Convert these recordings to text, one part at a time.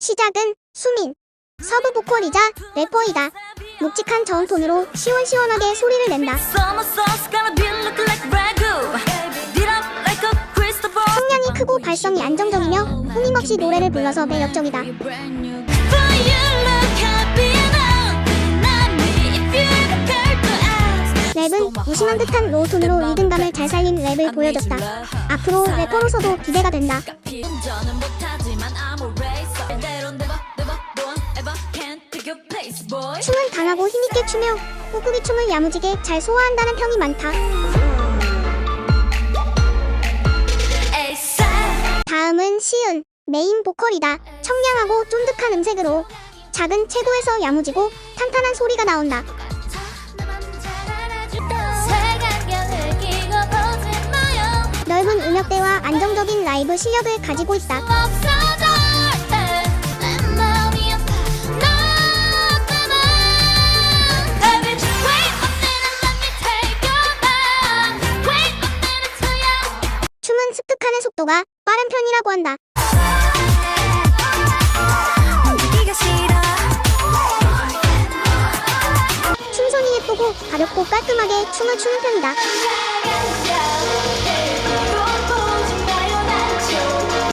시작은 수민. 서브 보컬이자 래퍼이다. 묵직한 저음톤으로 시원시원하게 소리를 낸다. 성량이 크고 발성이 안정적이며 끊임없이 노래를 불러서 매력적이다. 랩은 무심한 듯한 로우톤으로 리듬감을 잘 살린 랩을 보여줬다. 앞으로 래퍼로서도 기대가 된다. 춤은 강하고 힘있게 추며 꾹꾹이 춤을 야무지게 잘 소화한다는 평이 많다. 다음은 시은. 메인 보컬이다. 청량하고 쫀득한 음색으로 작은 체구에서 야무지고 탄탄한 소리가 나온다. 넓은 음역대와 안정적인 라이브 실력을 가지고 있다. 춤은 습득하는 속도가 빠른 편이라고 한다. 춤선이 예쁘고 가볍고 깔끔하게 춤을 추는 편이다.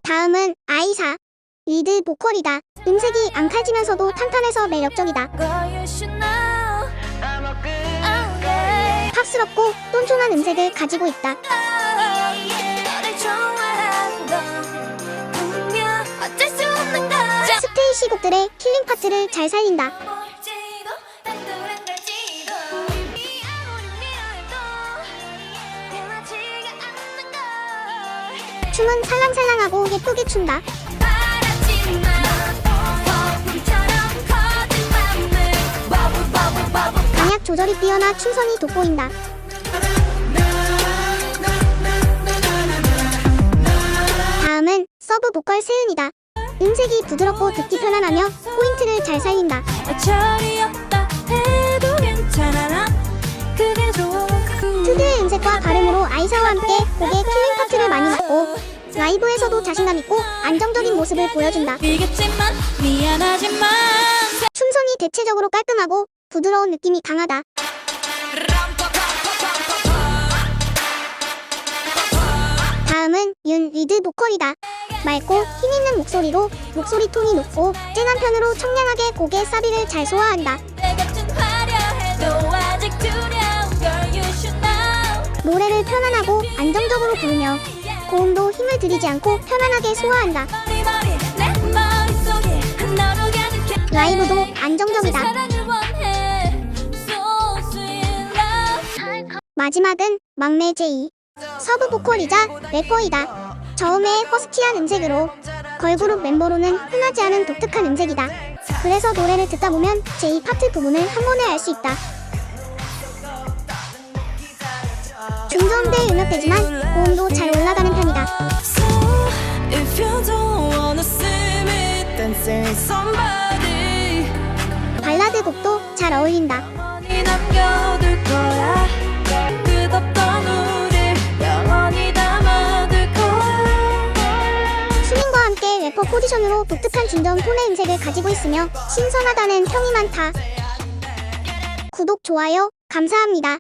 다음은 아이사. 리드 보컬이다. 음색이 앙칼지면서도 탄탄해서 매력적이다. Know. Okay. 팝스럽고 쫀쫀한 음색을 가지고 있다. 곡들의 킬링 파트를 잘 살린다. 춤은 살랑살랑하고 예쁘게 춘다. 강약 조절이 뛰어나 춤선이 돋보인다. 다음은 서브 보컬 세은이다. 음색이 부드럽고 듣기 편안하며 포인트를 잘 살린다. 특유의 음색과 발음으로 아이사와 함께 곡의 킬링 파트를 많이 맡고 라이브에서도 자신감 있고 안정적인 모습을 보여준다. 춤선이 대체적으로 깔끔하고 부드러운 느낌이 강하다. 다음은 윤 리드 보컬이다. 맑고 힘있는 목소리로 목소리 톤이 높고 쨍한 편으로 청량하게 곡의 사비를 잘 소화한다. 노래를 편안하고 안정적으로 부르며 고음도 힘을 들이지 않고 편안하게 소화한다. 라이브도 안정적이다. 마지막은 막내 제이. 서브 보컬이자 래퍼이다. 저음의 허스키한 음색으로 걸그룹 멤버로는 흔하지 않은 독특한 음색이다. 그래서 노래를 듣다 보면 제이 파트 부분을 한 번에 알 수 있다. 중저음대 음역대지만 고음도 잘 올라가는 편이다. 발라드 곡도 잘 어울린다. 포지션으로 독특한 중저음 톤의 음색을 가지고 있으며 신선하다는 평이 많다. 구독, 좋아요, 감사합니다.